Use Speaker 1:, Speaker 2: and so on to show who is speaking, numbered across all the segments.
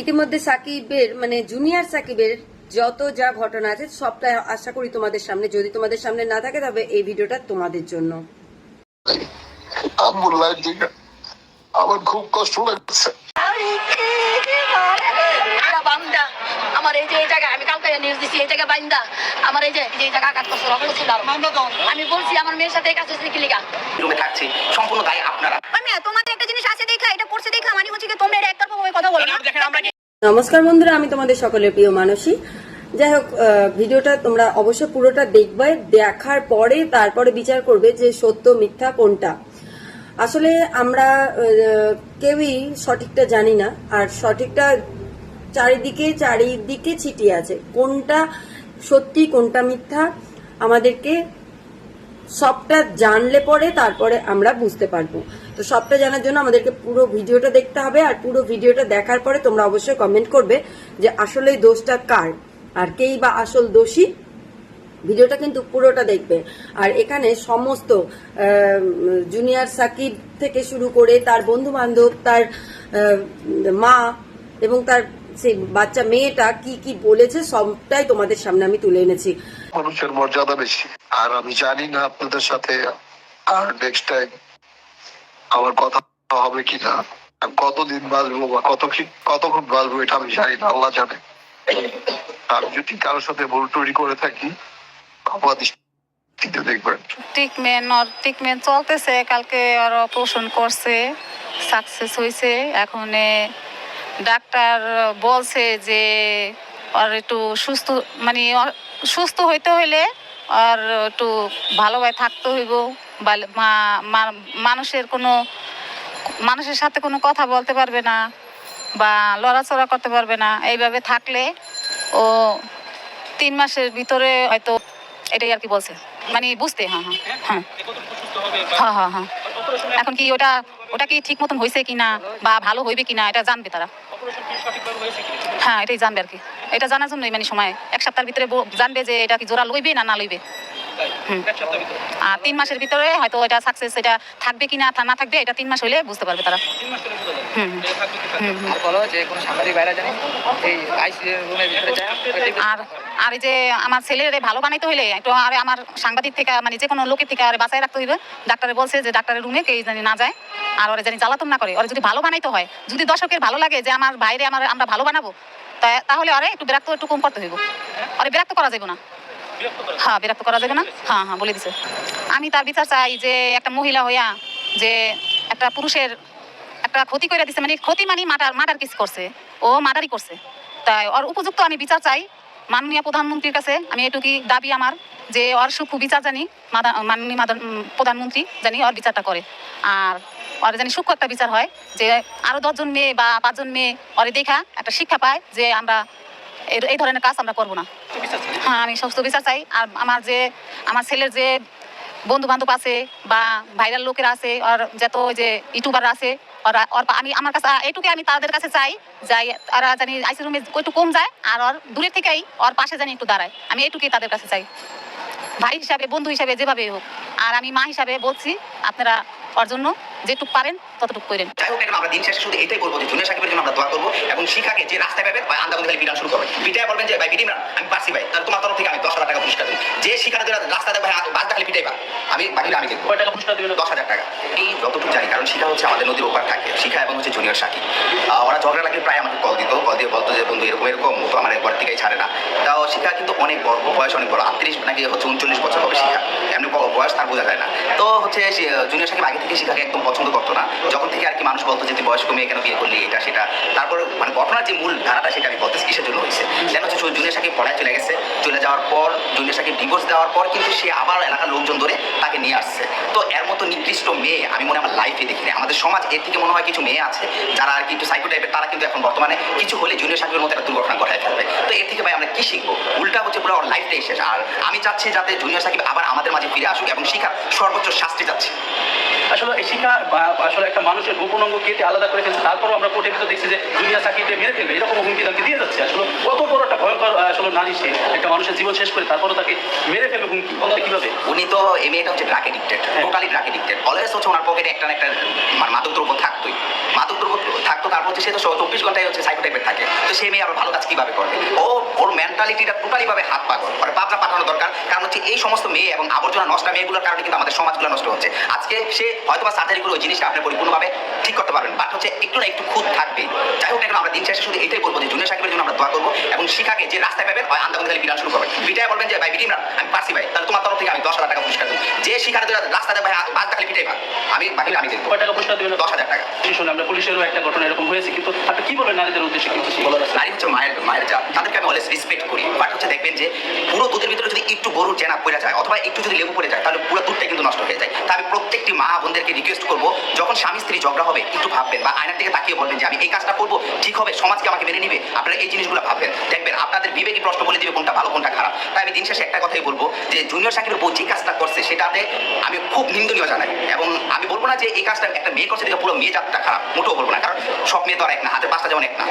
Speaker 1: ইতিমধ্যে সাকিবের মানে জুনিয়র সাকিবের যত যা ঘটনা আছে সবটা আশা করি তোমাদের সামনে। যদি তোমাদের সামনে না থাকে তবে এই ভিডিওটা তোমাদের জন্য।
Speaker 2: আমার খুব কষ্ট লাগছে।
Speaker 3: আমার এই যে এই জায়গায় আমি কালকে নিউজ দিচ্ছি এই জায়গায় বান্দা আমার এই যে এই জায়গা আঘাত করছে রক্ত ছিল আমি বলছি আমার মেয়ের সাথে এই কাজ হচ্ছে কি লিগা?
Speaker 4: রুমে থাকছে সম্পূর্ণ দায় আপনারা।
Speaker 3: আমি তোমাদের একটা জিনিস আছে দেখা এটা করছে দেখা মানে হচ্ছে কি তোমরা এটা একতরফা ভাবে কথা বলো না।
Speaker 4: দেখেন আমরা
Speaker 1: নমস্কার বন্ধুরা, আমি তোমাদের সকলের প্রিয় মানসী। যাই হোক ভিডিওটা তোমরা অবশ্যই পুরোটা দেখবে, দেখার পরে তারপরে বিচার করবে যে সত্য মিথ্যা কোনটা। আসলে আমরা কেউই সঠিকটা জানি না, আর সঠিকটা চারিদিকে চারিদিকে ছিটিয়ে আছে। কোনটা সত্যি, কোনটা মিথ্যা, আমাদেরকে সবটা জানলে পরে তারপরে আমরা বুঝতে পারব। তো সবটা জানার জন্য আমাদেরকে পুরো ভিডিওটা দেখতে হবে আর পুরো ভিডিওটা দেখার পরে তোমরা অবশ্যই কমেন্ট করবে যে আসলে দোষটা কার? আর কেই বা আসল দোষী? ভিডিওটা কিন্তু পুরোটা দেখবে। আর এখানে সমস্ত জুনিয়র সাকিব থেকে শুরু করে তার বন্ধু বান্ধব তার মা এবং তার সেই বাচ্চা মেয়েটা কি কি বলেছে সবটাই তোমাদের সামনে আমি তুলে এনেছি।
Speaker 2: মানুষের মর্যাদা বেশি। আর আমি জানি না আপনাদের সাথে আর নেক্সট টাইম আমার কথা হবে কিনা আর কতদিন বাঁচবো বা কত কতক্ষণ বাঁচবো এটা আমি জানি না, আল্লাহ জানে। আর যদি কারোর সাথে ভুল টুরি করে থাকি
Speaker 5: চলতেছে, কালকে অপারেশন করছে সাকসেস হয়েছে এখন ডাক্তার বলছে যে ওর একটু সুস্থ মানে সুস্থ হইতে হইলে আর একটু ভালোভাবে থাকতে হইব। মা- মানুষের কোনো, মানুষের সাথে কোনো কথা বলতে পারবে না বা লড়াচড়া করতে পারবে না, এইভাবে থাকলে ও তিন মাসের ভিতরে হয়তো এটাই আর কি বলছে। মানে বুঝতে হ্যাঁ হ্যাঁ হ্যাঁ। হ্যাঁ হ্যাঁ হ্যাঁ। এখন কি ওটা ওটা কি ঠিক মতন হয়েছে কিনা বা ভালো হইবে কিনা এটা জানবে তারা। হ্যাঁ এটাই জানবে আর কি। এটা জানার জন্যই মানে সময়, এক সপ্তাহের ভিতরে জানবে যে এটা কি জোড়া লইবে না না লইবে। তিন মাসের ভিতরে হয়তো এটা সাকসেস এটা থাকবে কিনা থা- না থাকবে এটা তিন মাস হইলে বুঝতে পারবে তারা।
Speaker 6: আর বলো যে কোনো সাংবাদিক বাইরে জানি এই আইসি রুমের ভিতরে যায়
Speaker 5: আর আর যে আমার ছেলের ভালো বানাইতে হইলে একটু আর আমার সাংবাদিক থেকে মানে যে কোনো লোকের থেকে আর বাঁচাই রাখতে হইবে। ডাক্তারে বলছে যে ডাক্তারের রুমে কেউ জানি না যায় আর ওরা জানি জ্বালাতন না করে। ওরা যদি ভালো বানাইতে হয় যদি দর্শকের ভালো লাগে যে আমার বাইরে আমার আমরা ভালো বানাবো তা- তাহলে আরে একটু বিরক্ত একটু কম করতে হইব। আরে বিরক্ত করা যাবে না। হ্যাঁ বিরক্ত করা যাবে না? হ্যাঁ হ্যাঁ বলে দিছে। আমি তার বিচার চাই যে একটা মহিলা হইয়া যে একটা পুরুষের একটা ক্ষতি করে দিছে মানে ক্ষতি মানে মাটার মাটার কিছু করছে। ও মাটারই করছে। তাই ওর উপযুক্ত আমি বিচার চাই। মাননীয় প্রধানমন্ত্রীর কাছে আমি এটুকুই দাবি আমার যে ওর সুখ বিচার জানি মাননীয় প্রধানমন্ত্রী জানি ওর বিচারটা করে। আর ওর জানি সূক্ষ্ম একটা বিচার হয় যে আরও দশজন মেয়ে বা পাঁচজন মেয়ে ওরে দেখা একটা শিক্ষা পায় যে আমরা এই- ধরনের কাজ আমরা করব না। হ্যাঁ আমি সুস্থ বিচার চাই। আর আমার যে আমার ছেলের যে বন্ধু বান্ধব আছে বা ভাইরাল লোকেরা আছে, আর যত যে ইউটিউবার আছে, ওরা আমি আমার কাছে এইটুকু আমি তাদের কাছে চাই যাই আর জানি আইসি রুমে একটু কম যায়, আর ওর দূরের থেকেই ওর পাশে জানি একটু দাঁড়ায়। আমি এইটুকুই তাদের কাছে চাই। ভাই হিসাবে বন্ধু হিসাবে যেভাবে হোক। আর আমি মা হিসাবে বলছি আপনারা ওর জন্য যেটুক পারেন ততটুকু করেন।
Speaker 4: যাই হোক আমরা দিন শেষে শুধু এটাই বলব যে জুনিয়র সাকিবের জন্য আমরা দোয়া করব এবং শিখাকে যে রাস্তায় পাবে বিধান শুরু করবে। পিটাই বলবেন যে ভাই আমি পারছি ভাই তাহলে তোমার তরফ থেকে আমি দশ হাজার টাকা পুরস্কার দেবো। যে ভাই পিটাইবা। আমি বাকিটা আমি দেখব টাকা পুরস্কার দেবেন দশ হাজার টাকা। এই যতটুকু জানি কারণ শিখা হচ্ছে আমাদের নদীর ওপার থাকে। শিখা এবং হচ্ছে জুনিয়র সাকিব। আহ, ওরা ঝগড়া লাগলে প্রায় আমাকে কল দিত। কল দিয়ে বলতো যে বন্ধু এরকম এরকম তো আমার একবার থেকেই ছাড়ে না। তাও শিখা কিন্তু অনেক বড় বয়স অনেক বড় আটত্রিশ নাকি হচ্ছে উনচল্লিশ বছর হবে শিখা এমনি বয়স তার বোঝা যায় না। তো হচ্ছে জুনিয়র সাকিব আগে থেকে শিখাকে একদম পছন্দ করতো না। যখন থেকে আর কি মানুষ বলতো যে, তুই বয়স্ক মেয়ে কেন বিয়ে করলি? এটা, সেটা। তারপর মানে ঘটনার যে মূল ধারাটা, সেটা আমি বলতেছি, কিসের জন্য হয়েছে? দেন হচ্ছে জুনিয়র সাকিব পড়ায় চলে গেছে। চলে যাওয়ার পর জুনিয়র সাকিব ডিভোর্স দেওয়ার পর কিন্তু সে আবার এলাকার লোকজন ধরে তাকে নিয়ে আসছে। তো এর মতো নিকৃষ্ট মেয়ে আমি মনে আমার লাইফে দেখিনি আমাদের সমাজ এর থেকে মনে হয় কিছু মেয়ে আছে, যারা আর কি একটু সাইকো টাইপের তারা কিন্তু এখন বর্তমানে কিছু হলে জুনিয়র সাকিবের মতো একটা দুর্ঘটনা ঘটায় ফেলবে। তো এর থেকে ভাই আমরা কি শিখব? উল্টা হচ্ছে পুরো ওর লাইফটাই শেষ। আর আমি চাচ্ছি যাতে জুনিয়র সাকিব আবার আমাদের মাঝে ফিরে আসুক এবং শিখা সর্বোচ্চ শাস্তি যাচ্ছে।
Speaker 7: আসলে এই শিক্ষা আসলে একটা মানুষের গোপন অঙ্গ কেটে আলাদা করে ফেলছে তারপরও আমরা কোর্টের ভিতরে দেখছি যে দুনিয়া চাকরিতে মেরে ফেলবে এরকম হুমকি তাকে দিয়ে যাচ্ছে। আসলে কত বড় একটা ভয়ঙ্কর আসলে নারী সে একটা মানুষের জীবন শেষ করে তারপরও তাকে মেরে ফেলবে হুমকি। বলতে কীভাবে?
Speaker 4: উনি তো এই মেয়েটা হচ্ছে drug addicted totally drug addicted always হচ্ছে ওনার পকেটে একটা না একটা মানে মাদক দ্রব্য থাকতোই। মাদক দ্রব্য থাকতো তারপর হচ্ছে সে তো চব্বিশ ঘন্টায় হচ্ছে সাইকোটাইপের থাকে। তো সে মেয়ে আবার ভালো কাজ কীভাবে করবে? ও ওর মেন্টালিটিটা টোটালি ভাবে হাত পা করে ওর পাবনা পাঠানো দরকার। কারণ হচ্ছে এই সমস্ত মেয়ে এবং আবর্জনা নষ্ট মেয়েগুলোর কারণে কিন্তু আমাদের সমাজগুলো নষ্ট হচ্ছে। আজকে সে হয়তো বা সার্জারি করে ওই জিনিসটা আপনি পরিপূর্ণভাবে ঠিক করতে পারবেন। বাট হচ্ছে একটু না একটু খুদ থাকবে। যাই হোক আমরা দিন শেষে শুধু এটাই বলব যে জুনিয়র সাকিবের জন্য আমরা দোয়া করব এবং শিখাকে যে রাস্তায় পাবেন হয় আন্দা খালি বিরান শুরু করবেন। বিটায় বলবেন যে ভাই বিটিম আমি পারছি ভাই তাহলে তোমার তরফ থেকে আমি দশ হাজার টাকা পুরস্কার দেবো। যে শিখাতে রাস্তাতে ভাই বাদ খালি পিটাই পা আমি বাকি আমি দেবো
Speaker 7: টাকা পুরস্কার দেবেন?
Speaker 4: দশ হাজার টাকা।
Speaker 7: শুনে আমরা পুলিশেরও একটা ঘটনা এরকম হয়েছে কিন্তু আপনি কি বলবেন নারীদের উদ্দেশ্যে?
Speaker 4: নারী হচ্ছে মায়ের মায়ের জাত তাদেরকে আমি অলওয়েজ রেসপেক্ট করি। বাট হচ্ছে দেখবেন যে পুরো দুধের ভিতরে যদি একটু গরুর চেনা পড়ে যায় অথবা একটু যদি লেবু পড়ে যায় তাহলে পুরো দুধটা কিন্তু নষ্ট হয়ে যায়। তাই আমি প্রত্যেকটি মা বোনদেরকে রিকোয়েস্ট করব, যখন স্বামী স্ত্রী ঝগড়া হবে, একটু ভাববেন বা আয়নার দিকে তাকিয়ে বলবেন যে আমি এই কাজটা করব, ঠিক হবে, সমাজকে আমাকে মেনে নিবে, আপনারা এই জিনিসগুলো ভাববেন। দেখবেন আপনাদের বিবেকী প্রশ্ন বলে দিবে কোনটা ভালো, কোনটা খারাপ। তাই আমি দিন শেষে একটা কথাই বলব যে জুনিয়র সাকিবের বউ যে কাজটা করছে, সেটাতে আমি খুব নিন্দনীয় জানাই। এবং আমি বলব না যে এই কাজটা একটা মেয়ে করছে পুরো মেয়ে জাতটা খারাপ, মোটেও বলব না, কারণ সব মেয়ে তো আর এক না হাতে পাঁচটা যেমন এক না।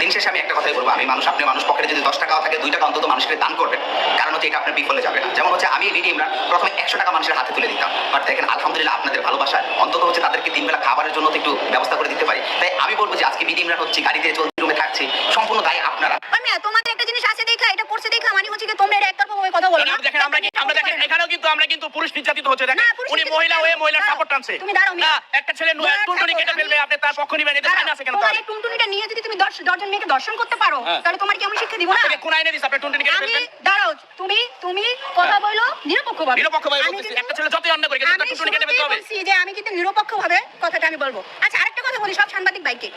Speaker 4: দিন শেষে আমি একটা কথাই বলব, আমি মানুষ, আপনি মানুষ, পকেটে যদি দশ টাকাও থাকে, দুই টাকা অন্তত মানুষকে দান করবেন। কারণ হচ্ছে এটা আপনার বিফলে যাবে না। যেমন হচ্ছে আমি বিডি ইমরান প্রথমে একশো টাকা মানুষের হাতে তুলে দিতাম। বাট দেখেন, আলহামদুলিল্লাহ আপনাদের ভালোবাসায় অন্তত হচ্ছে তাদেরকে তিন বেলা খাবারের জন্য একটু ব্যবস্থা করে দিতে পারি। তাই আমি বলব যে আজকে বিডি ইমরান হচ্ছে, গাড়িতে চলতি রুমে থাকছি, সম্পূর্ণ দায় আপনারা।
Speaker 3: আমি তোমাদের একটা জিনিস আছে দেখা এটা করছে দেখা মানে হচ্ছে কি তোমরা এটা একতরফা ভাবে কথা বলো না
Speaker 8: দেখেন আমরা কি- আমরা দেখেন এখানেও কিন্তু আমরা কিন্তু পুরুষ নির্যাতিত হচ্ছে দেখেন। উনি মহিলা হয়ে
Speaker 3: দাঁড়াও,
Speaker 8: সাপোর্ট টানছে।
Speaker 3: তুমি দাঁড়াও,
Speaker 8: না একটা ছেলে টুনটুনি কেটে
Speaker 3: আমি-
Speaker 8: ফেলবে আপনি তার পক্ষ নিবেন এটা আইন আছে কেন তাহলে?
Speaker 3: টুনটুনিটা নিয়ে যদি তুমি দশ দশজন মেয়েকে দর্শন করতে পারো
Speaker 8: হ্যাঁ।
Speaker 3: তাহলে তোমার কি আমি শিক্ষা দিব না?
Speaker 8: আপনাকে কোন আইনে দিছে আপনি টুনটুনি কেটে
Speaker 3: আমি
Speaker 8: ফেলবেন?
Speaker 3: দাঁড়াও তুমি তুমি কথা বলো নিরপেক্ষ ভাবে।
Speaker 8: নিরপেক্ষভাবে বলতেছি একটা ছেলে যতই অন্যায় করে কিন্তু তার টুনটুনি কেটে ফেলতে হবে
Speaker 3: বলছি যে আমি কিন্তু নিরপেক্ষ ভাবে কথাটা আমি বলব। আচ্ছা আরেকটা কথা বলি সব সাংবাদিক ভাইকে।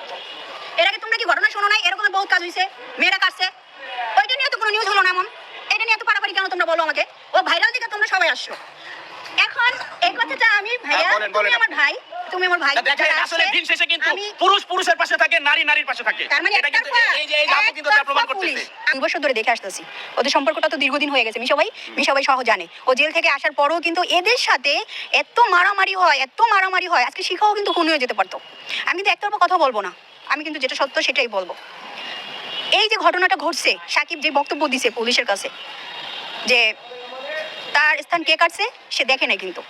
Speaker 3: এর আগে তোমরা কি ঘটনা শোনো নাই? এরকম বহুত কাজ হয়েছে মেয়েরা কাটছে। ওইটা নিয়ে তো কোনো নিউজ হলো না এমন এটা নিয়ে এত পারাপারি কেন তোমরা বলো আমাকে? ও ভাইরাল দিকে তোমরা সবাই আসছো। এখন এই কথাটা আমি ভাইয়া
Speaker 8: হ্যাঁ,
Speaker 3: তুমি আমার ভাই তুমি আমার ভাই
Speaker 8: দেখেন আসলে দিন শেষে কিন্তু পুরুষ পুরুষের পাশে থাকে নারী নারীর পাশে থাকে।
Speaker 3: তার মানে
Speaker 8: এটা কিন্তু এই যে এই যে কিন্তু তা প্রমাণ করতেছে।
Speaker 3: আমি বছর ধরে দেখে আসতেছি। ওদের সম্পর্কটা তো দীর্ঘদিন হয়ে গেছে মিশাবাই মিশাবাই সহ জানে। ও জেল থেকে আসার পরও কিন্তু এদের সাথে এত মারামারি হয় এত মারামারি হয় আজকে শিখাও কিন্তু খুন হয়ে যেতে পারতো। আমি কিন্তু একতরফা কথা বলব না। আমি কিন্তু যেটা সত্য সেটাই বলব। এই যে ঘটনাটা ঘটছে, সাকিব যে বক্তব্য দিছে পুলিশের কাছে, যে তার স্থান কে কাটছে, সে দেখে নাই কিন্তু।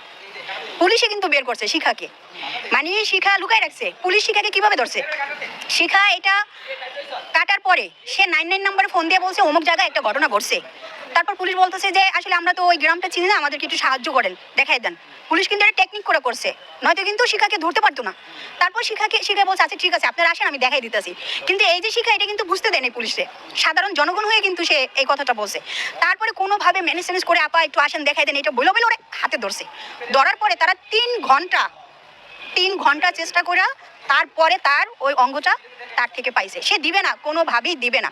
Speaker 3: পুলিশে কিন্তু বের করছে শিখাকে। মানে শিখা লুকায় রাখছে। পুলিশ শিখাকে কীভাবে ধরছে? শিখা এটা কাটার পরে সে নাইন নাইন নাম্বারে ফোন দিয়ে বলছে, অমুক জায়গায় একটা ঘটনা ঘটছে। তারপর পুলিশ বলতেছে যে, আসলে আমরা তো ওই গ্রামটা চিনি না, আমাদেরকে একটু সাহায্য করেন, দেখাই দেন। পুলিশ কিন্তু এটা টেকনিক করে করছে, নয়তো কিন্তু শিখাকে ধরতে পারতো না। তারপর শিখাকে শিখা বলছে আচ্ছা ঠিক আছে, আপনারা আসেন, আমি দেখাই দিতেছি। কিন্তু এই যে শিখা এটা কিন্তু বুঝতে দেয়নি পুলিশে। সাধারণ জনগণ হয়ে কিন্তু সে এই কথাটা বলছে। তারপরে কোনোভাবে ম্যানেজ ম্যানেজ করে, আপা, একটু আসেন, দেখাই দেন। এটা বলে বলে ওরা হাতে ধরছে। ধরার পরে তারা তিন ঘণ্টা তিন ঘণ্টা চেষ্টা করে তারপরে তার ওই অঙ্গটা তার থেকে পাইছে। সে দিবে না, কোনোভাবেই দিবে না।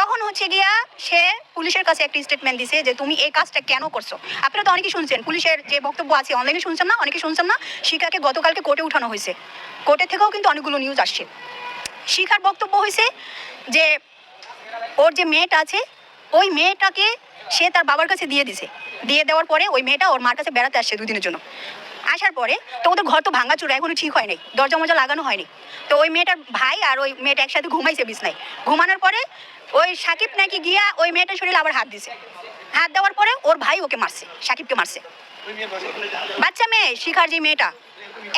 Speaker 3: তখন হচ্ছে গিয়া সে পুলিশের কাছে একটা স্টেটমেন্ট দিছে যে, তুমি এই কাজটা কেন করছ? আপনারা তো অনেকে শুনছেন, পুলিশের যে বক্তব্য আছে অনলাইনে শুনছেন না অনেকে শুনছেন না, শিখাকে গতকালকে কোর্টে উঠানো হয়েছে। কোর্টে থেকেও কিন্তু অনেকগুলো নিউজ আসছে। শিখার বক্তব্য হয়েছে যে, ওর যে মেয়েটা আছে, ওই মেয়েটাকে সে তার বাবার কাছে দিয়ে দিছে। দিয়ে দেওয়ার পরে ওই মেয়েটা ওর মার কাছে বেড়াতে আসছে দুদিনের জন্য। আসার পরে তো ওদের ঘর তো ভাঙাচুরা, এখনও ঠিক হয়নি দরজা মজা লাগানো হয়নি। তো ওই মেয়েটার ভাই আর ওই মেয়েটা একসাথে ঘুমাইছে বিছনায়। ঘুমানোর পরে ওই সাকিব নাকি গিয়া ওই মেয়েটার শরীরে আবার হাত দিছে। হাত দেওয়ার পরে ওর ভাই ওকে মারছে, সাকিবকে মারছে। বাচ্চা মেয়ে, শিখার যে মেয়েটা,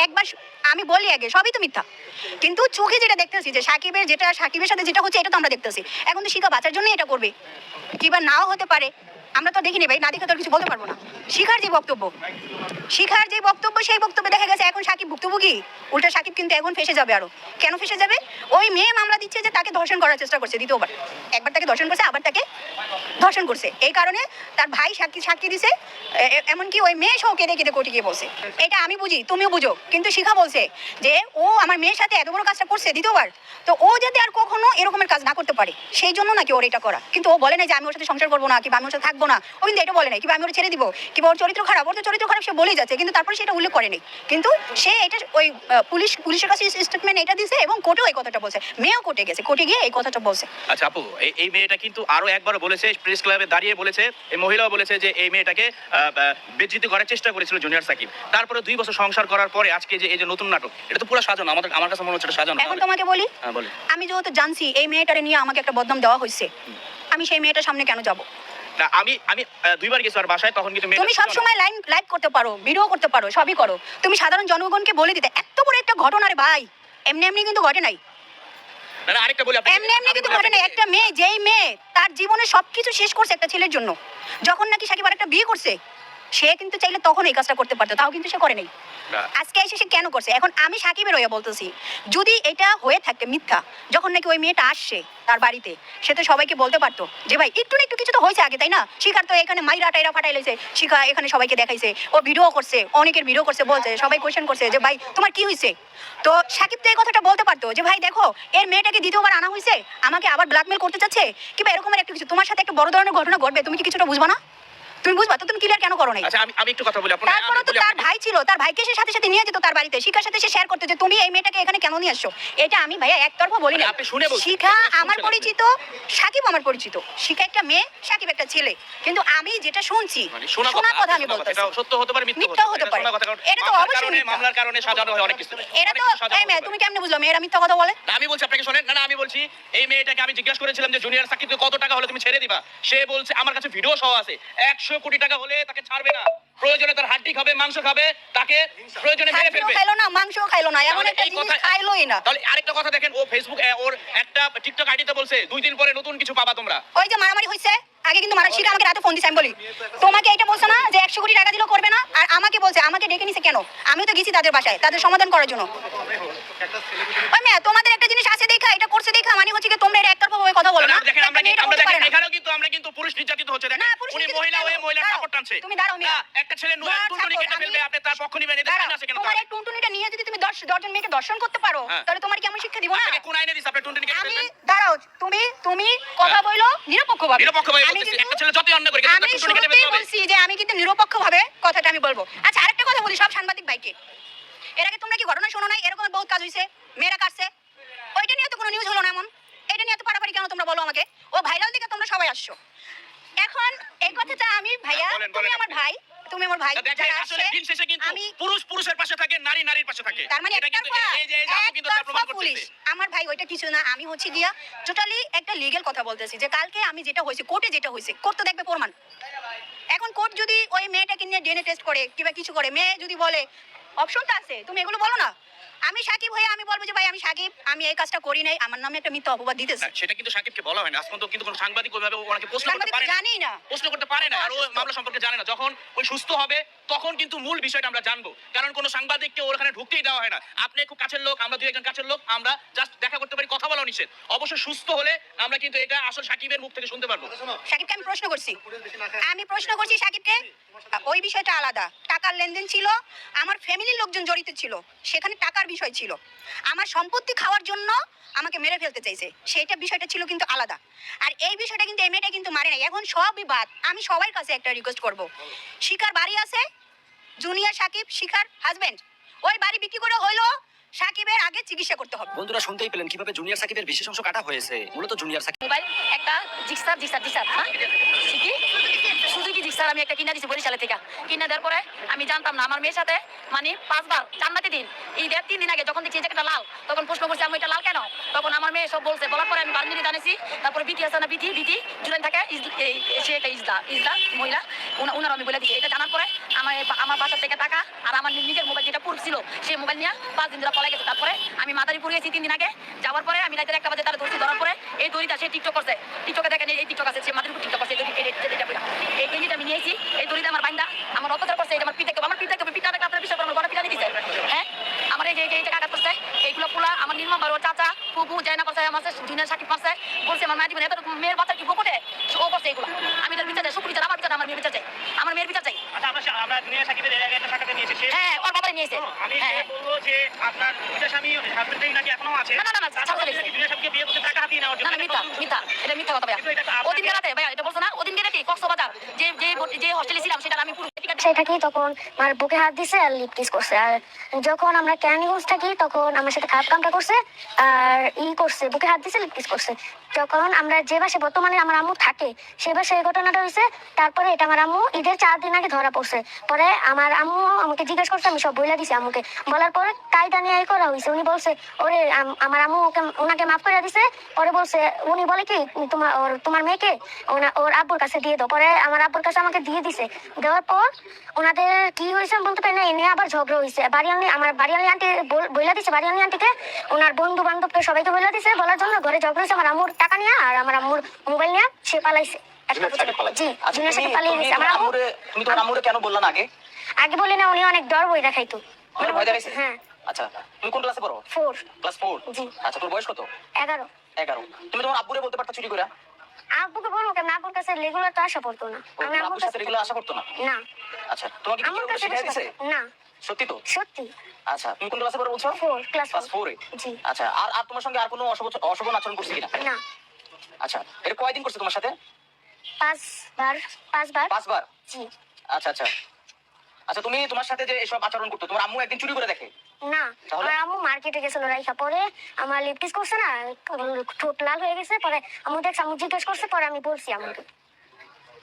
Speaker 3: একবার আমি বলি আগে, সবই তো মিথ্যা। কিন্তু চোখে যেটা দেখতেছি যে সাকিবের যেটা, সাকিবের সাথে যেটা হচ্ছে, এটা তো আমরা দেখতেছি। এখন তো শিখা বাচ্চার জন্যই এটা করবে। কিবা নাও হতে পারে। আমরা তো দেখিনি ভাই, না দেখে তো কিছু বলতে পারব না। শিখার যে বক্তব্য, শিখার যে বক্তব্য, সেই বক্তব্যে দেখা গেছে এখন সাকিব ভুক্তভোগী। উল্টা সাকিব কিন্তু এখন ফেসে যাবে আরও। কেন ফেসে যাবে? ওই মেয়ে মামলা দিচ্ছে যে তাকে ধর্ষণ করার চেষ্টা করছে দ্বিতীয়বার। একবার তাকে ধর্ষণ করছে, আবার তাকে ধর্ষণ করছে। এই কারণে তার ভাই সাক্ষী সাক্ষী দিছে। এমনকি ওই মেয়ে সহ কেঁদে কেঁদে কোর্টে গিয়ে বলছে। এটা আমি বুঝি, তুমিও বুঝো, কিন্তু শিখা বলছে যে ও আমার মেয়ের সাথে এত বড় কাজটা করছে দ্বিতীয়বার, তো ও যাতে আর কখনো এরকমের কাজ না করতে পারে, সেই জন্য নাকি ওর এটা করা। কিন্তু ও বলে না যে আমি ওর সাথে সংসার করব না, কিংবা আমি ওর সাথে থাকব না। ও কিন্তু এটা বলে নাই কিংবা আমি ওর ছেড়ে দিব কিংবা ওর চরিত্র খারাপ ওর তো চরিত্র খারাপ সে বলেই যাচ্ছে কিন্তু তারপরে সেটা উল্লেখ করেনি। কিন্তু সে এটা ওই পুলিশ পুলিশের কাছে স্টেটমেন্ট এটা দিছে এবং কোর্টেও এই কথাটা বলছে। মেয়েও কোর্টে গেছে কোর্টে গিয়ে এই কথাটা বলছে।
Speaker 8: আচ্ছা আপু এই মেয়েটা কিন্তু আরও একবার বলেছে প্রেস ক্লাবে দাঁড়িয়ে বলেছে এই মহিলাও বলেছে যে এই মেয়েটাকে বেজ্জিত করার চেষ্টা করেছিল জুনিয়র সাকিব। তারপরে দুই বছর সংসার করার পরে আজকে যে এই যে নতুন নাটক এটা তো পুরো সাজানো আমাদের আমার কাছে মনে হচ্ছে এটা সাজানো।
Speaker 3: এখন তোমাকে বলি
Speaker 8: হ্যাঁ বলে।
Speaker 3: আমি যেহেতু জানছি এই মেয়েটারে নিয়ে আমাকে একটা বদনাম দেওয়া হয়েছে আমি সেই মেয়েটার সামনে কেন যাব?
Speaker 8: না আমি আমি দুইবার গেছি আর বাসায় তখন কিন্তু
Speaker 3: তুমি সব সময় লাইন লাইভ করতে পারো ভিডিও করতে পারো সবই করো। তুমি সাধারণ জনগণকে বলে দিতে এত বড় একটা ঘটনা রে ভাই। এমনি এমনি কিন্তু ঘটে নাই।
Speaker 8: না আরেকটা বলি
Speaker 3: এমনি এমনি কিন্তু ঘটে
Speaker 8: নাই।
Speaker 3: একটা মেয়ে যেই মেয়ে তার জীবনে সবকিছু শেষ করছে একটা ছেলের জন্য। যখন নাকি সাকিব আর একটা বিয়ে করছে সে কিন্তু চাইলে তখন এই কাজটা করতে পারতো তাও কিন্তু সে করে নাই। আজকে এসে সে কেন করছে? এখন আমি সাকিবের হয়ে বলতেছি যদি এটা হয়ে থাকে মিথ্যা যখন নাকি ওই মেয়েটা আসছে তার বাড়িতে সে তো সবাইকে বলতে পারতো যে ভাই একটু না একটু কিছু তো হয়েছে আগে তাই না? শিখার তো এখানে মাইরা টাইরা ফাটাই লেছে শিখা এখানে সবাইকে দেখাইছে ও ভিডিও করছে অনেকের ভিডিও করছে বলছে সবাই কোয়েশ্চেন করছে যে ভাই তোমার কি হয়েছে তো সাকিব তো এই কথাটা বলতে পারতো যে ভাই দেখো এর মেয়েটাকে দ্বিতীয়বার আনা হয়েছে আমাকে আবার ব্ল্যাকমেল করতে চাচ্ছে? কিংবা এরকমের একটা কিছু তোমার সাথে একটা বড় ধরনের ঘটনা ঘটবে তুমি কি কিছুটা বুঝবা না? তুমি বুঝবা? তো তুমি ক্লিয়ার কেন করো নাই?
Speaker 8: আচ্ছা আমি আমি একটু কথা বলি আপনার
Speaker 3: তারপরে তো তার ভাই ছিল তার ভাইকে সে সাথে সাথে নিয়ে যেত তার বাড়িতে। শিখার সাথে সে শেয়ার করতে যে তুমি এই মেয়েটাকে এখানে কেন নিয়ে আসছো? এটা আমি ভাইয়া একতরফা বলি না
Speaker 8: আপনি শুনে বলছেন,
Speaker 3: শিখা আমার পরিচিত সাকিব আমার পরিচিত। শিখা একটা মেয়ে সাকিব একটা ছেলে। কিন্তু আমি যেটা শুনছি
Speaker 8: মানে শোনা
Speaker 3: কথা আমি
Speaker 8: শোনা
Speaker 3: বলতেছি।
Speaker 8: এটা সত্য হতে পারে মিথ্যা
Speaker 3: হতে পারে। এটা তো অবশ্যই
Speaker 8: মামলার কারণে সাজানো হয় অনেক কিছু।
Speaker 3: এটা তো এই মেয়ে তুমি। কেমনে বুঝলো? মেয়েরা মিথ্যা কথা বলে?
Speaker 8: আমি বলছি আপনাকে শুনেন না না আমি বলছি এই মেয়েটাকে আমি জিজ্ঞাসা করেছিলাম যে জুনিয়র সাকিবকে কত টাকা হলে তুমি ছেড়ে দিবা? সে বলছে আমার কাছে ভিডিও সহ আছে। একশো কোটি টাকা হলে তাকে ছাড়বে না। প্রয়োজনে তার হাড্ডি খাবে মাংস খাবে তাকে প্রয়োজনে মেরে ফেলবে।
Speaker 3: খাইলো না মাংসও খাইলো না। এমন একটা জিনিস খাইলোই না।
Speaker 8: তাহলে আরেকটা কথা দেখেন ও ফেসবুক ওর একটা টিকটক আইডিতে বলছে দুই দিন পরে নতুন কিছু পাবা তোমরা।
Speaker 3: ওই যে মারামারি হয়েছে আগে কিন্তু মারা শিখা আমাকে রাতে ফোন দিছে আমি বলি তোমাকে এটা বলছো না যে একশো কোটি টাকা দিলেও করবে না? আর আমাকে বলছে আমাকে ডেকে নিছে কেন? আমি তো গেছি তাদের বাসায় তাদের সমাধান করার জন্য। ওই মেয়ে তোমাদের একটা জিনিস আছে দেখা এটা করছে দেখা মানে হচ্ছে কি তোমরা এটা একতরফা ভাবে কথা বলো না।
Speaker 8: আমরা কিন্তু পুরুষ নির্যাতিত হচ্ছে দেখেন। উনি মহিলা হয়ে মহিলার সাপোর্ট টানছে।
Speaker 3: তুমি দাঁড়াও মিয়া।
Speaker 8: একটা ছেলে
Speaker 3: তোমার
Speaker 8: টুনটুনি কেটে ফেলবে আপনি তার পক্ষ নিবেন
Speaker 3: দাঁড়াও,
Speaker 8: আইন আছে কেন
Speaker 3: তোমার এই টুনটুনিটা নিয়ে যদি তুমি দশ দশজন মেয়েকে দর্শন করতে পারো
Speaker 8: হ্যাঁ।
Speaker 3: তাহলে তোমার কি আমি শিক্ষা দিব না?
Speaker 8: কোন আইনে দিছে? আপনি টুনটুনি কেটে
Speaker 3: আমি
Speaker 8: ফেলবেন।
Speaker 3: দাঁড়াও তুমি তুমি কথা
Speaker 8: হ্যাঁ।
Speaker 3: বলো নিরপেক্ষভাবে।
Speaker 8: নিরপেক্ষভাবে
Speaker 3: আমি
Speaker 8: বলতেছি,
Speaker 3: কিন্তু-
Speaker 8: একটা ছেলে যতই অন্যায় করে, কিন্তু
Speaker 3: আমি
Speaker 8: টুনটুনি কেটে ফেলতে হবে।
Speaker 3: বলছি যে আমি কিন্তু নিরপেক্ষভাবে কথাটা আমি বলব। আচ্ছা আরেকটা কথা বলি সব সাংবাদিক ভাইকে। এর আগে তোমরা কি ঘটনা শোনো নাই? এরকম বহুত কাজ হয়েছে মেয়েরা কাটছে। ওইটা নিয়ে তো কোনো নিউজ হলো না এমন? এটা নিয়ে তো পারাপারি কেন তোমরা বলো আমাকে? ও ভাইরাল দিকে তোমরা সবাই আসছো। এখন এই কথাটা আমি ভাইয়া তুমি আমার ভাই তুমি আমার ভাই
Speaker 8: আসলে দিন শেষে কিন্তু
Speaker 3: আমি
Speaker 8: পুরুষ পুরুষের পাশে থাকে নারী নারীর পাশে থাকে।
Speaker 3: তার মানে
Speaker 8: এটা কিন্তু এই যে কিন্তু তার প্রমাণ
Speaker 3: পুলিশ।
Speaker 8: করতেছে।
Speaker 3: আমার ভাই ওইটা কিছু না আমি হচ্ছে গিয়া টোটালি একটা লিগ্যাল কথা বলতেছি যে কালকে আমি যেটা হয়েছে কোর্টে যেটা হয়েছে কোর্ট তো দেখবে প্রমাণ। এখন কোর্ট যদি ওই মেয়েটাকে নিয়ে ডিএনএ টেস্ট করে কিংবা কিছু করে মেয়ে যদি বলে অপশন তো আছে তুমি এগুলো বলো না? আমি সাকিব হয়ে আমি বলব যে ভাই আমি সাকিব আমি এই কাজটা করি নাই। আমার নামে একটা মিথ্যা অপবাদ দিতেছে।
Speaker 8: সেটা কিন্তু সাকিবকে বলা হয় না। আজ পর্যন্ত কিন্তু কোনো সাংবাদিক ওইভাবে ওনাকে প্রশ্ন করতে পারে না
Speaker 3: জানি না।
Speaker 8: প্রশ্ন করতে পারে না। আর ও মামলা সম্পর্কে জানে না। যখন ওই সুস্থ হবে তখন কিন্তু মূল বিষয়টা আমরা জানব। কারণ কোনো সাংবাদিককে ওখানে ঢুকতেই দেওয়া হয় না। আপনি খুব কাছের লোক, আমরা দুই একজন কাছের লোক, আমরা জাস্ট দেখা করতে পারি, কথা বলা নিষেধ। অবশ্য সুস্থ হলে আমরা কিন্তু এটা আসল সাকিবের মুখ থেকে শুনতে পারব।
Speaker 3: সাকিবকে আমি প্রশ্ন করছি। আমি প্রশ্ন করছি সাকিবকে? ওই বিষয়টা আলাদা। টাকার লেনদেন ছিল, আমার ফ্যামিলির লোকজন জড়িত ছিল, সেখানে টাকার বিষয় ছিল। আমার সম্পত্তি খাওয়ার জন্য আমাকে মেরে ফেলতে চাইছে। সেইটা বিষয়টা ছিল কিন্তু আলাদা। আর এই বিষয়টা কিন্তু এই মেয়েটা কিন্তু মারে নাই। এখন সবই বাদ। আমি সবার কাছে একটা রিকোয়েস্ট করব। শিকার বাড়ি আছে জুনিয়র সাকিব শিখার হাজবেন্ড ওই বাড়ি বিক্রি করে হইল সাকিবের আগে চিকিৎসা করতে হবে।
Speaker 9: বন্ধুরা শুনতেই পেলেন কীভাবে জুনিয়র সাকিবের বিশেষ অংশ কাটা হয়েছে। মূলত জুনিয়র সাকিব
Speaker 5: মোবাইল একটা জিক্সার জিক্সার জিক্সার হ্যাঁ? কি সুজুকি আমি একটা কিনা দিছি, বরিশালে থেকে। কিনা দেওয়ার পরে আমি জানতাম না, আমার মেয়ের সাথে মানে পাঁচবার জান্নাতি দিন। ঈদের তিন দিন আগে যখন দেখছি জায়গাটা লাল, তখন প্রশ্ন করছি আমি এটা লাল কেন? তখন আমার মেয়ে সব বলছে, বলার পরে আমি বার্মিনি জানিয়েছি তারপরে বিটি আছে না বিটি বিটি জুলেন থাকে সে একটা ইজদা ইজদা, মহিলা উনার আমি বলে দিচ্ছি এটা জানার পরে আমার আমার বাসার থেকে টাকা আর আমার নিজের মোবাইল যেটা পুরুষ ছিল, সেই মোবাইল নিয়ে পাঁচ দিন ধরে পলাই গেছে। তারপরে আমি মাদারীপুর গেছি তিন দিন আগে। যাওয়ার পরে আমি রাতের একটা বাজে তারা ধরছি, ধরার পরে এই দড়িটা সে টিকটক করছে। টিকটকে দেখেন, এই টিকটক আছে, সে মাদারীপুর টিকটক করছে আমি নিয়েছি এই দড়িটা আমার বাইন্দা আমার অত্যাচার করছে এটা আমার পিঠে আমার পিঠে পিঠা দেখে আপনার বিশ্বাস করবেন বড় পিঠা দিয়েছে হ্যাঁ? আমার এই যে এই কাকাত করছে এইগুলো পোলা আমার নির্মা বাড়ি চাচা ফুপু জায়না করছে আমার জুনিয়র সাকিব করছে বলছে আমার মায়ের জীবনে এত মেয়ের বাচ্চা কি বকটে? ও করছে এগুলো আমি তার বিচার চাই শুক্র বিচার আমার বিচার আমার মেয়ের বিচার চাই আমার মেয়ের বিচার চাই।
Speaker 8: আচ্ছা আমরা আমরা
Speaker 5: হ্যাঁ ওর বাবাই নিয়েছে। হ্যাঁ
Speaker 8: যে আপনার দুইটা স্বামী হাজবেন্ডই নাকি এখনও আছে?
Speaker 5: না, না,
Speaker 8: বিয়ে করতে টাকা হাতিয়ে
Speaker 5: মিথ্যা মিথ্যা এটা মিথ্যা কথা ভাইয়া
Speaker 8: কিন্তু এটা তো আপনাকে-
Speaker 5: ওদিন রাতে ভাইয়া এটা বলছো না ওদিন রাতে কক্সবাজার যে যে যে হোস্টেলে ছিলাম সেটা আমি
Speaker 10: সে থাকি তখন আমার বুকে হাত দিছে আর লিপ কিস করছে। আর যখন আমরা ক্যানিগঞ্জ থাকি, তখন আমার সাথে খারাপ কামটা করছে আর ই করছে, বুকে হাত দিছে লিপ কিস করছে। যখন আমরা যে বাসে বর্তমানে আমার আম্মু থাকে, সে বাসে এই ঘটনাটা হয়েছে। তারপরে এটা আমার আম্মু ঈদের চার দিন আগে ধরা পড়ছে। পরে আমার আম্মু আমাকে জিজ্ঞেস করছে, আমি সব বইলা দিছি আম্মুকে। বলার পরে কায়দা নিয়ে এই করা হয়েছে উনি বলছে, ওরে আমার আম্মু ওকে ওনাকে মাফ করে দিছে। পরে বলছে, উনি বলে কি তোমার ওর, তোমার মেয়েকে ওনা, ওর আব্বুর কাছে দিয়ে দাও। পরে আমার আব্বুর কাছে আমাকে দিয়ে দিছে। দেওয়ার পর ওনাদের কি হয়েছে বলতে পারি না এনে আবার ঝগড়া হয়েছে বাড়িয়ালি আমার বাড়িয়ালি আন্টি বইলা দিছে বাড়িয়ালি আন্টিকে। ওনার বন্ধু বান্ধবকে সবাইকে বইলা দিছে বলার জন্য ঘরে ঝগড়া হয়েছে আমার আম্মুর টাকা নিয়ে আর আমার আম্মুর মোবাইল নিয়ে সে পালাইছে।
Speaker 4: আচ্ছা,
Speaker 10: আমার
Speaker 4: আগে?
Speaker 10: বলি না উনি অনেক ডর বই দেখাইতো হ্যাঁ।
Speaker 4: আচ্ছা তুমি কোন ক্লাসে পড়ো?
Speaker 10: ফোর
Speaker 4: ক্লাস ফোর
Speaker 10: জি।
Speaker 4: আচ্ছা তোর বয়স কত?
Speaker 10: এগারো।
Speaker 4: এগারো। তুমি তোমার আব্বুরে বলতে পারতা চুরি করে
Speaker 10: আব্বুকে বলব কেমন আব্বুর কাছে রেগুলার তো পড়তো না। আমি আব্বুর কাছে
Speaker 4: রেগুলার আশা করতো না?
Speaker 10: না।
Speaker 4: আচ্ছা তোমাকে কি
Speaker 10: আমার কাছে
Speaker 4: দিছে
Speaker 10: না।
Speaker 4: সত্যি তো?
Speaker 10: সত্যি।
Speaker 4: আচ্ছা তুমি কোন ক্লাসে পড়ো বলছো?
Speaker 10: ফোর ক্লাস
Speaker 4: ফোরে
Speaker 10: জি।
Speaker 4: আচ্ছা আর আর তোমার সঙ্গে আর কোনো অশুভ অশুভ আচরণ করছে কিনা?
Speaker 10: না।
Speaker 4: আচ্ছা এটা কয়দিন করছে তোমার সাথে?
Speaker 10: পাঁচবার পাঁচবার।
Speaker 4: পাঁচবার?
Speaker 10: জি।
Speaker 4: আচ্ছা আচ্ছা। আচ্ছা তুমি তোমার সাথে যে এসব আচরণ করতো তোমার আম্মু একদিন চুরি করে দেখে?
Speaker 10: না? আমার আম্মু মার্কেটে গেছিল রাইখা পরে আমার লিপটিস করছে না ঠোঁট লাল হয়ে গেছে পরে আম্মু দেখছে আম্মু জিজ্ঞেস করছে পরে আমি বলছি আম্মুকে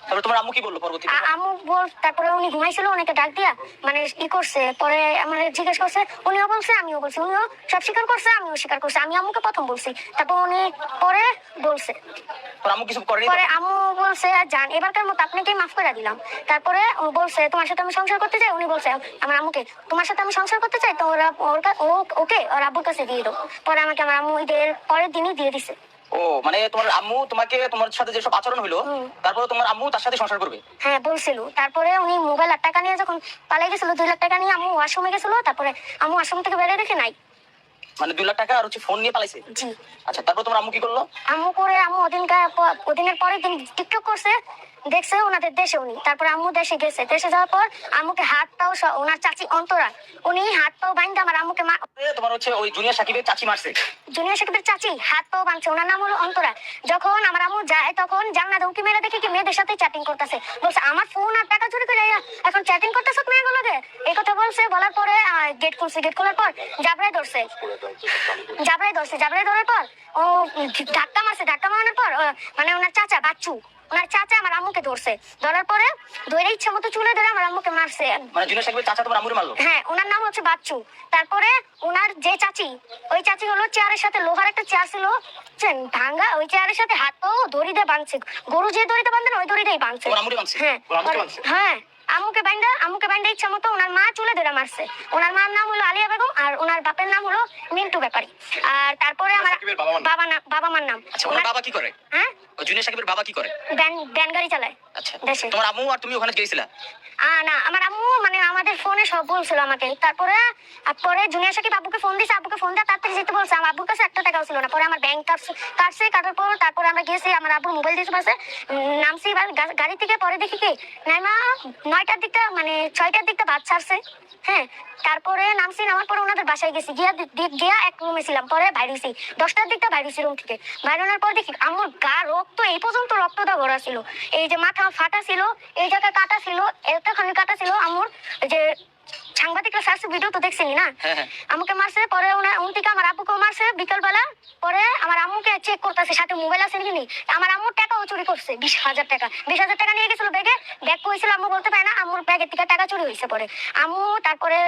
Speaker 4: তারপরে তোমার আম্মু কি বলল পরবর্তীতে
Speaker 10: আম্মু বল তারপরে উনি ঘুমাইছিল ডাক দিয়া মানে ই করছে পরে আমার জিজ্ঞেস করছে উনিও বলছে আমিও বলছি উনিও সব স্বীকার করছে আমিও স্বীকার করছি আমি আম্মুকে প্রথম বলছি তারপর উনি পরে বলছে।
Speaker 4: আম্মু কিছু করেনি
Speaker 10: পরে আম্মু বলছে জান এবারকার মতো আপনাকে মাফ করে দিলাম। তারপরে ও বলছে তোমার সাথে আমি সংসার করতে চাই? উনি বলছে আমার আম্মুকে তোমার সাথে আমি সংসার করতে চাই তো ওরা ওর ওকে ওর আব্বুর কাছে দিয়ে দাও। পরে আমাকে আমার আম্মু ঈদের পরের দিনই দিয়ে দিছে।
Speaker 4: ও মানে তোমার আম্মু তোমাকে তোমার সাথে যেসব আচরণ হলো তারপরে তোমার আম্মু তার সাথে সংসার করবে?
Speaker 10: হ্যাঁ বলছিল। তারপরে উনি মোবাইল আর টাকা নিয়ে যখন পালাই গেছিল দুই লাখ টাকা নিয়ে আম্মু ওয়াশরুমে গেছিল তারপরে আম্মু ওয়াশরুম থেকে বেরিয়ে রেখে নাই।
Speaker 4: মানে দুই লাখ টাকা আর হচ্ছে ফোন নিয়ে পালাইছে?
Speaker 10: জি।
Speaker 4: আচ্ছা তারপর তোমার আম্মু কি করল?
Speaker 10: আম্মু করে আম্মু ওদিনকার ওদিনের পরের দিন টিকটক করছে। দেখছে ওনাদের দেশে উনি। তারপর আম্মু দেশে গেছে। দেশে যাওয়ার পর আম্মুকে হাত পাও ওনার চাচি অন্তরা উনি হাত পাও বাইন্দে আমার আম্মুকে মা
Speaker 4: তোমার হচ্ছে ওই জুনিয়র সাকিবের চাচি মারছে।
Speaker 10: জুনিয়র সাকিবের চাচি হাত পাও বাঁধছে ওনার নাম হলো অন্তরা। যখন আমার আম্মু যায় তখন জানলা উকি মেরে দেখে কি মেয়েদের সাথে চ্যাটিং করতেছে। বলছে আমার ফোন আর টাকা চুরি করে এখন চ্যাটিং করতেছ মেয়েগুলোকে? এই কথা বলছে বলার পরে গেট খুলছে। গেট খোলার পর জাবরাই ধরছে। জাবরাই ধরছে। জাবরাই ধরার পর ও ধাক্কা মারছে। ধাক্কা মারানোর পর মানে ওনার চাচা বাচ্চু। ওনার চাচা আমার আম্মুকে ধরছে। ধরার পরে ধরে ইচ্ছা মতো চুলে ধরে আমার আম্মুকে মারছে।
Speaker 4: মানে জুনিয়র সাকিবের চাচা তোমার আম্মুরে মারলো?
Speaker 10: হ্যাঁ ওনার নাম হচ্ছে বাচ্চু। তারপরে ওনার যে চাচি ওই চাচি হলো চেয়ারের সাথে লোহার একটা চেয়ার ছিল চেন ভাঙ্গা ওই চেয়ারের সাথে হাত ও দড়ি দিয়ে বাঁধছে। গরু যে দড়িতে বাঁধে না ওই দড়িতেই বাঁধছে? হ্যাঁ।
Speaker 4: আম্মুকে বাঁধছে?
Speaker 10: হ্যাঁ। আম্মুকে বাইন্দা আম্মুকে বাইন্দা ইচ্ছা মতো ওনার মা চুলে ধরে মারছে। ওনার মার নাম হলো আলিয়া বেগম আর ওনার বাপের নাম হলো মিন্টু ব্যাপারী। আর তারপরে আমার
Speaker 4: বাবা নাম?
Speaker 10: বাবা না- বাবা মার নাম।
Speaker 4: আচ্ছা ওনার বাবা কি করে?
Speaker 10: হ্যাঁ?
Speaker 4: জুনিয়র সাকিবের বাবা কি করে?
Speaker 10: ব্যান ব্যান গাড়ি চালায়
Speaker 4: আচ্ছা। তোমার আম্মু আর তুমি ওখানে গিয়েছিলা
Speaker 10: আ না আমার আম্মু মানে আমাদের ফোনে সব বলছিল আমাকে। তারপরে পরে জুনিয়র সাকিব আব্বুকে ফোন দিছে? আব্বুকে ফোন দিয়ে তাড়াতাড়ি যেতে বলছে। আমার আব্বুর কাছে একটা টাকাও ছিল না। পরে আমার ব্যাংক কাটছে কাটার পর তারপরে আমরা গেছি আমার আব্বুর মোবাইল দিয়েছে পাশে নামছি গাড়ি থেকে, পরে দেখি কি, নাইমা, নয়টার দিকটা মানে ছয়টার দিকটা বাদ ছাড়ছে। হ্যাঁ তারপরে নামছি, নামার পরে ওনাদের বাসায় গেছি। গিয়া গিয়া এক রুমে ছিলাম। পরে বাইরেছি দশটার দিকটা বাইরেছি রুম থেকে। বাইরানোর পর দেখি, আমার গা রক্ত এই পর্যন্ত রক্তটা ভরা ছিল। এই যে মাথা ফাটা ছিল, এই জায়গায় কাটা ছিল, এতখানি কাটা ছিল, আমার যে সাংবাদিকরা সার্চ ভিডিও তো দেখছিলি না?
Speaker 4: হ্যাঁ, হ্যাঁ।
Speaker 10: আমাকে মারছে পরে উন থেকে আমার আব্বুকেও মারছে বিকালবেলা পরে আমার আম্মুকে চেক করতেছে সাথে মোবাইল আছে নাকি আমার আম্মুর টাকাও চুরি করছে বিশ হাজার টাকা। বিশ হাজার টাকা নিয়ে গেছিল ব্যাগে ব্যাগ কইছিল আম্মু বলতে পারে না আম্মুর ব্যাগের থেকে টাকা চুরি হয়েছে পরে। আম্মু তারপরে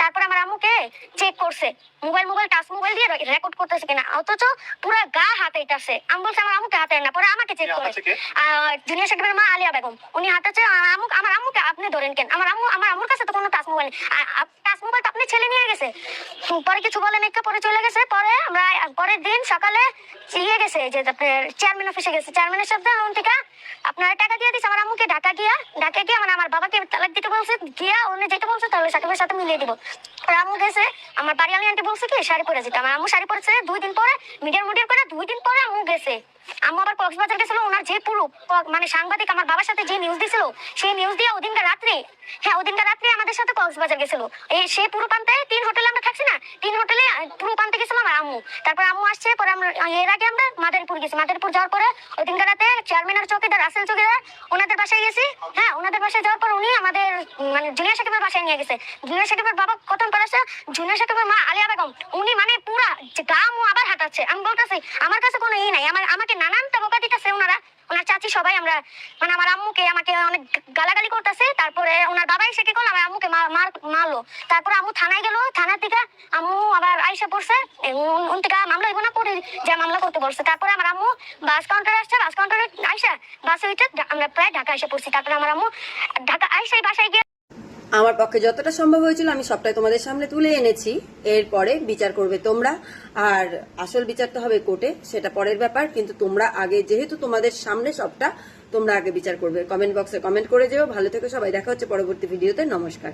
Speaker 10: তারপরে আমার আম্মুকে চেক করছে। মোবাইল মোবাইল টাচ মোবাইল দিয়ে রেকর্ড করতেছে কিনা? অথচ পুরো গা হাতাইতেছে। আমি বলছি আমার আম্মুকে হাতে না পরে আমাকে চেক করে। জুনিয়র সাকিবের মা আলিয়া বেগম উনি হাতাচ্ছে আম্মু আমার আম্মুকে আপনি ধরেন কেন? আমার আম্মু আমার আম্মুর কাছে তো কোনো টাচ মোবাইল টাচ মোবাইল ছেলে নিয়ে গেছে। পরে কিছু বলে নাকি পরে চলে গেছে, পরে আমরা পরের দিন সকালে ইয়ে গেছে যে আপনার চেয়ারম্যান অফিসে গেছে। চেয়ারম্যানের সাথে লোন থেকে আপনার টাকা দিয়ে দিচ্ছে আমার আম্মুকে ঢাকা গিয়া ঢাকা গিয়া মানে আমার বাবাকে তালাক দিতে বলছে, গিয়া উনি যেতে বলছে, তাহলে সাকিবের সাথে মিলিয়ে দিব। আম্মু গেছে, আমার বাড়ি আলি আন্টি বলছে কি, শাড়ি পরে যেতে। আমার আম্মু শাড়ি পরেছে, দুই দিন পরে মিডিয়ার মিডিয়ার করে দুই দিন পরে আম্মু গেছে। আম্মু আবার কক্সবাজার গেছিল, ওনার যে পুরো মানে সাংবাদিক আমার বাবার সাথে যে নিউজ দিছিল, সেই নিউজ দিয়ে ওদিনকার রাত্রে হ্যাঁ ওদিনকার রাত্রে আমাদের সাথে কক্সবাজার গেছিল। এই সেই পুরো পান্তে তিন হোটেলে আমরা থাকছি না, তিন হোটেলে পুরো পান্তে গেছিলাম আর আম্মু। তারপর আম্মু আসছে, পরে আমরা এর আগে আমরা মাদারীপুর গেছি। মাদারীপুর যাওয়ার পরে ওই দিনকার রাতে চেয়ারম্যান আর চৌকিদার, রাসেল চৌকিদার, ওনাদের বাসায় গেছি। হ্যাঁ ওনাদের বাসায় যাওয়ার পর উনি আমাদের মানে জুনিয়র সাকিবের বাসায় নিয়ে গেছে। জুনিয়র সাকিবের বাবা কতন পর আসছে জুনিয়র সাকিবের মা আলিয়া বেগম, উনি মানে পুরা যে গা মু আবার হাঁটাচ্ছে। আমি বলতেছি, আমার কাছে কোনো ই নাই, আমার, আমাকে নানানটা বোকা দিতেছে ওনারা ওনার চাচি সবাই আমরা মানে আমার আম্মুকে আমাকে অনেক গালাগালি করতেছে, তারপরে ওনার বাবা এসে কি করল? আমার আম্মুকে মার- মার মারলো। তারপরে আম্মু থানায় গেল, থানার থেকে আম্মু আবার আইসা পড়ছে। উন- থেকে মামলা হইব না করে যা মামলা করতে বলছে। তারপরে আমার আম্মু বাস কাউন্টারে আসছে, বাস কাউন্টারে আইসা বাসে উঠে আমরা প্রায় ঢাকা এসে পড়ছি। তারপরে আমার আম্মু ঢাকা আইসাই বাসায় গিয়ে
Speaker 1: আমার পক্ষে যতটা সম্ভব হয়েছিল, আমি সবটাই তোমাদের সামনে তুলে এনেছি। এরপরে বিচার করবে তোমরা। আর আসল বিচার তো হবে কোর্টে, সেটা পরের ব্যাপার। কিন্তু তোমরা আগে, যেহেতু তোমাদের সামনে সবটা, তোমরা আগে বিচার করবে। কমেন্ট বক্সে কমেন্ট করে যেও। ভালো থেকে সবাই। দেখা হচ্ছে পরবর্তী ভিডিওতে। নমস্কার।